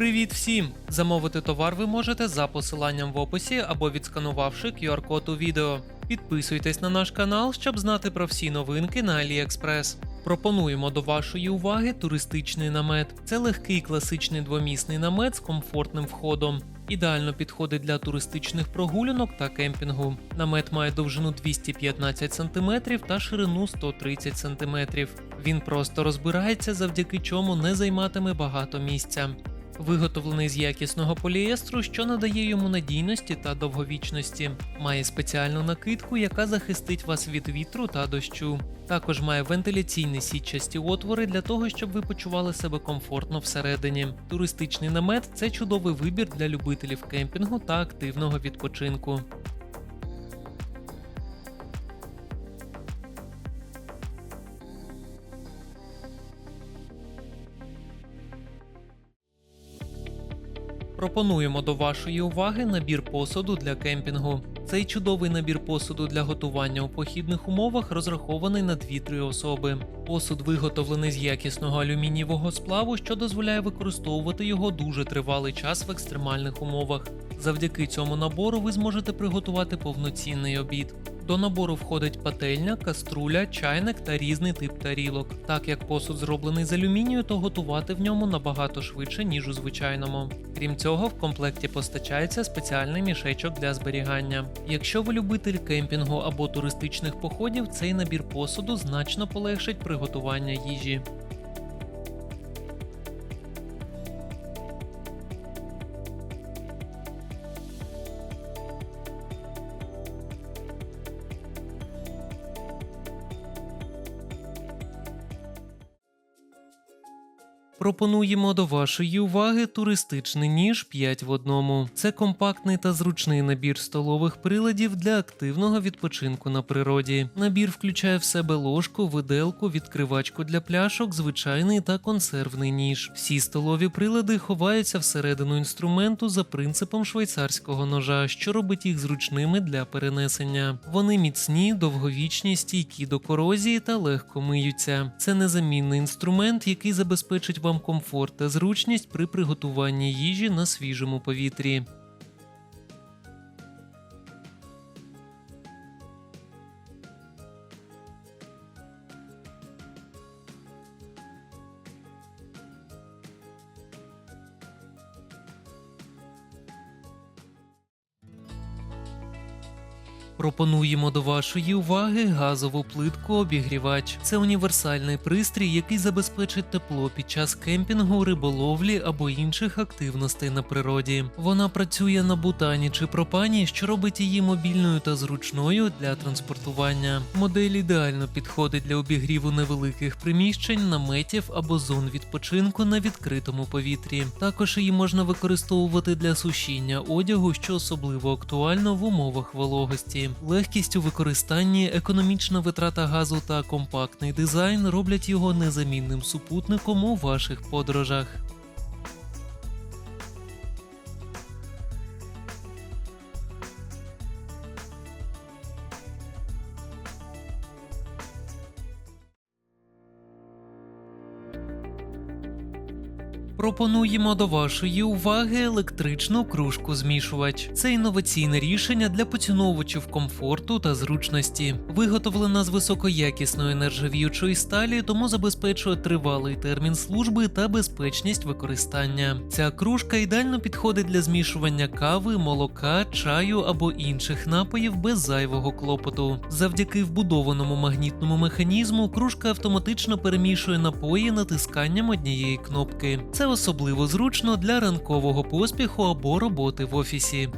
Привіт всім! Замовити товар ви можете за посиланням в описі або відсканувавши QR-код у відео. Підписуйтесь на наш канал, щоб знати про всі новинки на AliExpress. Пропонуємо до вашої уваги туристичний намет. Це легкий класичний двомісний намет з комфортним входом. Ідеально підходить для туристичних прогулянок та кемпінгу. Намет має довжину 215 см та ширину 130 см. Він просто розбирається, завдяки чому не займатиме багато місця. Виготовлений з якісного поліестру, що надає йому надійності та довговічності. Має спеціальну накидку, яка захистить вас від вітру та дощу. Також має вентиляційні сітчасті отвори для того, щоб ви почували себе комфортно всередині. Туристичний намет це чудовий вибір для любителів кемпінгу та активного відпочинку. Пропонуємо до вашої уваги набір посуду для кемпінгу. Цей чудовий набір посуду для готування у похідних умовах розрахований на 2-3 особи. Посуд виготовлений з якісного алюмінієвого сплаву, що дозволяє використовувати його дуже тривалий час в екстремальних умовах. Завдяки цьому набору ви зможете приготувати повноцінний обід. До набору входить пательня, каструля, чайник та різний тип тарілок. Так як посуд зроблений з алюмінію, то готувати в ньому набагато швидше, ніж у звичайному. Крім цього, в комплекті постачається спеціальний мішечок для зберігання. Якщо ви любитель кемпінгу або туристичних походів, цей набір посуду значно полегшить приготування їжі. Пропонуємо до вашої уваги туристичний ніж 5 в одному. Це компактний та зручний набір столових приладів для активного відпочинку на природі. Набір включає в себе ложку, виделку, відкривачку для пляшок, звичайний та консервний ніж. Всі столові прилади ховаються всередину інструменту за принципом швейцарського ножа, що робить їх зручними для перенесення. Вони міцні, довговічні, стійкі до корозії та легко миються. Це незамінний інструмент, який забезпечить вам комфорт та зручність при приготуванні їжі на свіжому повітрі. Пропонуємо до вашої уваги газову плитку обігрівач. Це універсальний пристрій, який забезпечить тепло під час кемпінгу, риболовлі або інших активностей на природі. Вона працює на бутані чи пропані, що робить її мобільною та зручною для транспортування. Модель ідеально підходить для обігріву невеликих приміщень, наметів або зон відпочинку на відкритому повітрі. Також її можна використовувати для сушіння одягу, що особливо актуально в умовах вологості. Легкість у використанні, економічна витрата газу та компактний дизайн роблять його незамінним супутником у ваших подорожах. Пропонуємо до вашої уваги електричну кружку змішувач. Це інноваційне рішення для поціновувачів комфорту та зручності. Виготовлена з високоякісної нержавіючої сталі, тому забезпечує тривалий термін служби та безпечність використання. Ця кружка ідеально підходить для змішування кави, молока, чаю або інших напоїв без зайвого клопоту. Завдяки вбудованому магнітному механізму кружка автоматично перемішує напої натисканням однієї кнопки. Це особливо зручно для ранкового поспіху або роботи в офісі.